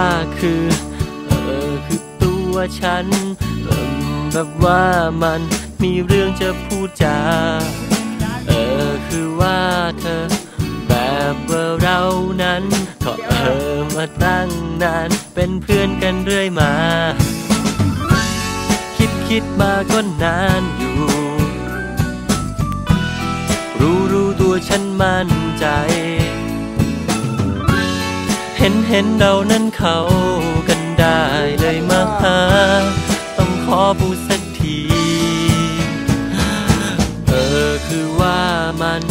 าคือ เออคือตัวฉันเอิ่มแบบว่ามันมีเรื่องจะพูดจา เออคือว่าเธอ แบบว่าเรานั้นก็เออมาตั้งนานเป็นเพื่อนกันเรื่อยมา คิดคิดมาก็นานอยู่ รู้รู้ตัวฉันมั่นใจ เห็นเห็นเรานั้นเขากันได้เลยมาหา ต้องขอพูสักที เออคือว่ามัน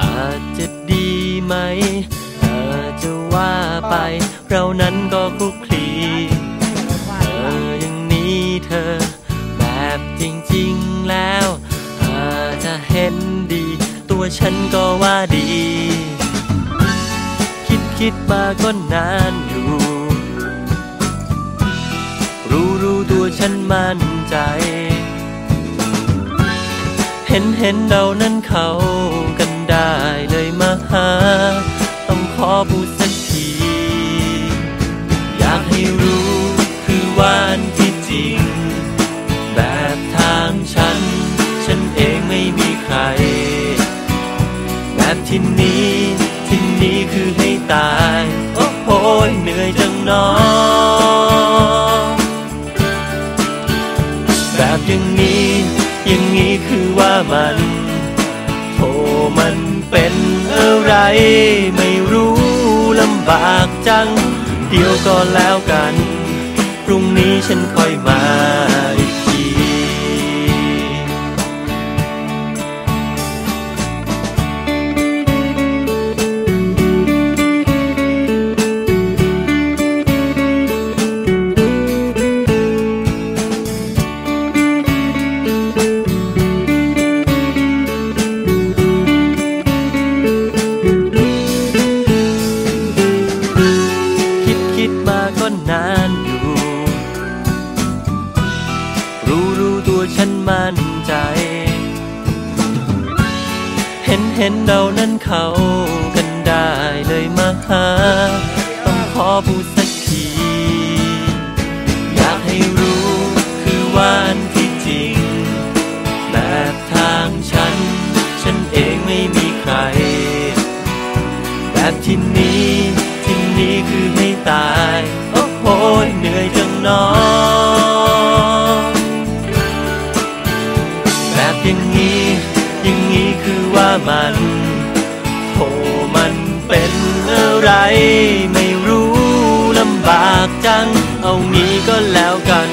อาจจะดีไหม อาจจะว่าไปเรานั้นก็คลุกคลีเอออย่างนี้เธอ แบบจริง ๆแล้ว อาจจะเห็นดี ตัวฉันก็ว่าดี คิดมาก็นานอยู่ รู้รู้ตัวฉันมั่นใจ เห็นเห็นเรานั้นเขากันได้เลยมาหา ต้องขอพูดสักที อยากให้รู้คือว่านที่จริง แบบทางฉัน ฉันเองไม่มีใคร แบบที่นี้ อง แบบอย่างนี้ อย่างนี้คือว่ามันโธมันเป็นอะไรไม่รู้ลำบากจัง เดี๋ยวก็แล้วกัน พรุ่งนี้ฉันค่อยมา ก็นานอยู่ รู้รู้ตัวฉันมั่นใจ เห็นเห็นเรานั้นเขากันได้เลยมาหา ต้องขอพูดสักที อยากให้รู้คือว่าอันที่จริง แบบทางฉัน ฉันเองไม่มีใคร แบบที่นี้ อย่างนี้คือว่ามันโธมันเป็นอะไร ไม่รู้ลำบากจัง เอางี้ก็แล้วกัน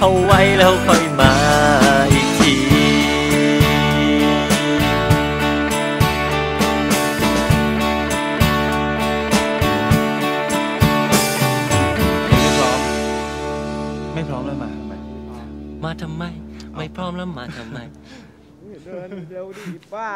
เอาไว้แล้วค่อยมาอีกที ไม่พร้อมไม่พร้อมแล้วมาทำไม มาทำไม ไม่พร้อมแล้วมาทำไม เดินเร็วดิบ้า